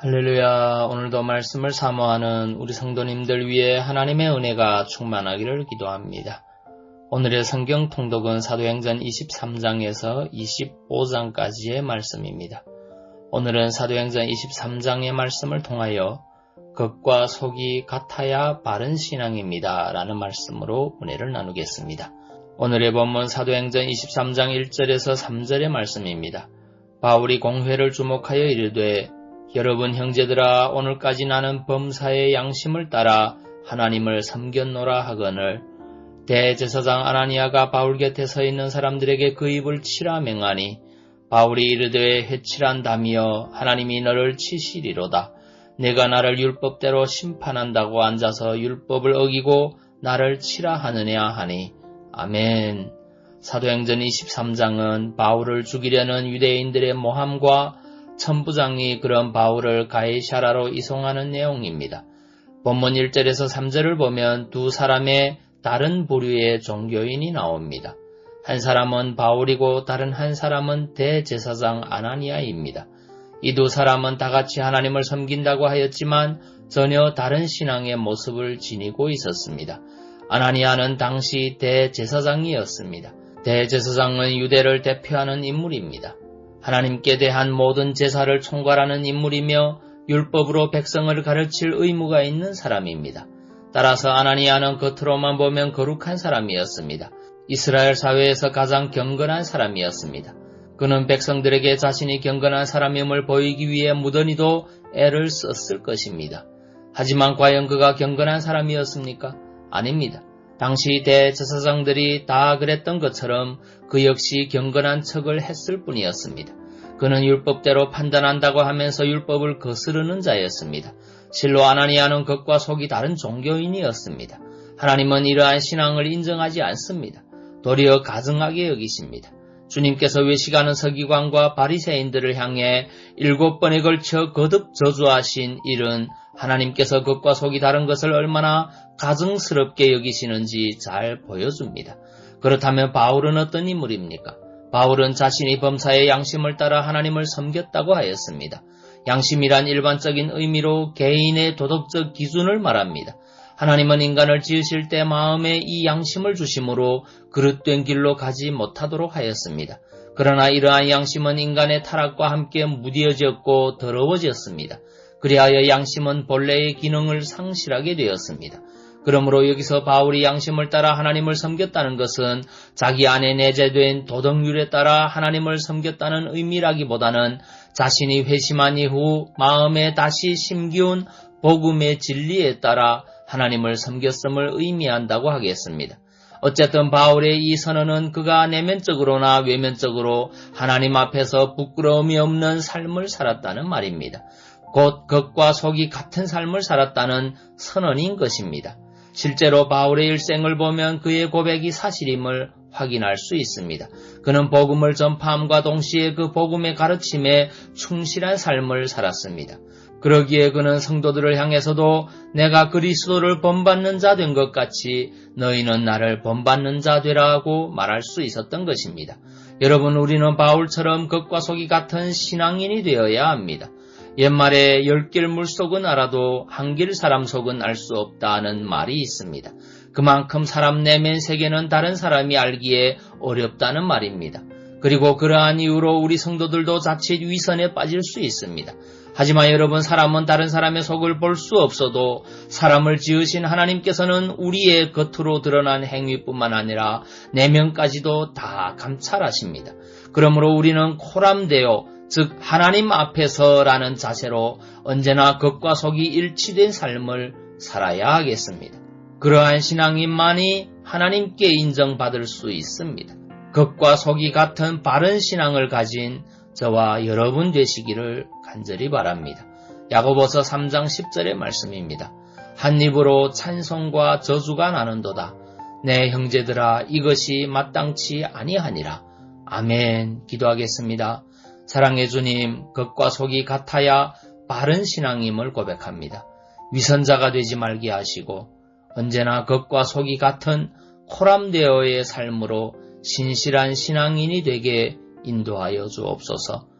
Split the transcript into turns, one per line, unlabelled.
할렐루야. 오늘도 말씀을 사모하는 우리 성도님들 위해 하나님의 은혜가 충만하기를 기도합니다. 오늘의 성경 통독은 사도행전 23장에서 25장까지의 말씀입니다. 오늘은 사도행전 23장의 말씀을 통하여 겉과 속이 같아야 바른 신앙입니다. 라는 말씀으로 은혜를 나누겠습니다. 오늘의 본문 사도행전 23장 1절에서 3절의 말씀입니다. 바울이 공회를 주목하여 이르되 여러분 형제들아 오늘까지 나는 범사의 양심을 따라 하나님을 섬겼노라 하거늘 대제사장 아나니아가 바울 곁에 서 있는 사람들에게 그 입을 치라 맹하니 바울이 이르되 해치란다며 하나님이 너를 치시리로다. 내가 나를 율법대로 심판한다고 앉아서 율법을 어기고 나를 치라 하느냐 하니 아멘. 사도행전 23장은 바울을 죽이려는 유대인들의 모함과 천부장이 그런 바울을 가이샤라로 이송하는 내용입니다. 본문 1절에서 3절을 보면 두 사람의 다른 부류의 종교인이 나옵니다. 한 사람은 바울이고 다른 한 사람은 대제사장 아나니아입니다. 이 두 사람은 다 같이 하나님을 섬긴다고 하였지만 전혀 다른 신앙의 모습을 지니고 있었습니다. 아나니아는 당시 대제사장이었습니다. 대제사장은 유대를 대표하는 인물입니다. 하나님께 대한 모든 제사를 총괄하는 인물이며 율법으로 백성을 가르칠 의무가 있는 사람입니다. 따라서 아나니아는 겉으로만 보면 거룩한 사람이었습니다. 이스라엘 사회에서 가장 경건한 사람이었습니다. 그는 백성들에게 자신이 경건한 사람임을 보이기 위해 무던히도 애를 썼을 것입니다. 하지만 과연 그가 경건한 사람이었습니까? 아닙니다. 당시 대제사장들이 다 그랬던 것처럼 그 역시 경건한 척을 했을 뿐이었습니다. 그는 율법대로 판단한다고 하면서 율법을 거스르는 자였습니다. 실로 아나니아는 겉과 속이 다른 종교인이었습니다. 하나님은 이러한 신앙을 인정하지 않습니다. 도리어 가증하게 여기십니다. 주님께서 외식하는 서기관과 바리새인들을 향해 일곱 번에 걸쳐 거듭 저주하신 일은 하나님께서 겉과 속이 다른 것을 얼마나 가증스럽게 여기시는지 잘 보여줍니다. 그렇다면 바울은 어떤 인물입니까? 바울은 자신이 범사의 양심을 따라 하나님을 섬겼다고 하였습니다. 양심이란 일반적인 의미로 개인의 도덕적 기준을 말합니다. 하나님은 인간을 지으실 때 마음에 이 양심을 주심으로 그릇된 길로 가지 못하도록 하였습니다. 그러나 이러한 양심은 인간의 타락과 함께 무뎌졌고 더러워졌습니다. 그리하여 양심은 본래의 기능을 상실하게 되었습니다. 그러므로 여기서 바울이 양심을 따라 하나님을 섬겼다는 것은 자기 안에 내재된 도덕률에 따라 하나님을 섬겼다는 의미라기보다는 자신이 회심한 이후 마음에 다시 심기운 복음의 진리에 따라 하나님을 섬겼음을 의미한다고 하겠습니다. 어쨌든 바울의 이 선언은 그가 내면적으로나 외면적으로 하나님 앞에서 부끄러움이 없는 삶을 살았다는 말입니다. 곧 겉과 속이 같은 삶을 살았다는 선언인 것입니다. 실제로 바울의 일생을 보면 그의 고백이 사실임을 확인할 수 있습니다. 그는 복음을 전파함과 동시에 그 복음의 가르침에 충실한 삶을 살았습니다. 그러기에 그는 성도들을 향해서도 내가 그리스도를 본받는 자 된 것 같이 너희는 나를 본받는 자 되라고 말할 수 있었던 것입니다. 여러분 우리는 바울처럼 겉과 속이 같은 신앙인이 되어야 합니다. 옛말에 열길 물속은 알아도 한길 사람 속은 알 수 없다는 말이 있습니다. 그만큼 사람 내면 세계는 다른 사람이 알기에 어렵다는 말입니다. 그리고 그러한 이유로 우리 성도들도 자칫 위선에 빠질 수 있습니다. 하지만 여러분 사람은 다른 사람의 속을 볼 수 없어도 사람을 지으신 하나님께서는 우리의 겉으로 드러난 행위뿐만 아니라 내면까지도 다 감찰하십니다. 그러므로 우리는 코람되어 즉 하나님 앞에서라는 자세로 언제나 겉과 속이 일치된 삶을 살아야 하겠습니다. 그러한 신앙인만이 하나님께 인정받을 수 있습니다. 겉과 속이 같은 바른 신앙을 가진 저와 여러분 되시기를 간절히 바랍니다. 야고보서 3장 10절의 말씀입니다. 한 입으로 찬송과 저주가 나는도다. 내 형제들아 이것이 마땅치 아니하니라. 아멘. 기도하겠습니다. 사랑의 주님, 겉과 속이 같아야 바른 신앙임을 고백합니다. 위선자가 되지 말게 하시고 언제나 겉과 속이 같은 코람되어의 삶으로 신실한 신앙인이 되게 인도하여 주옵소서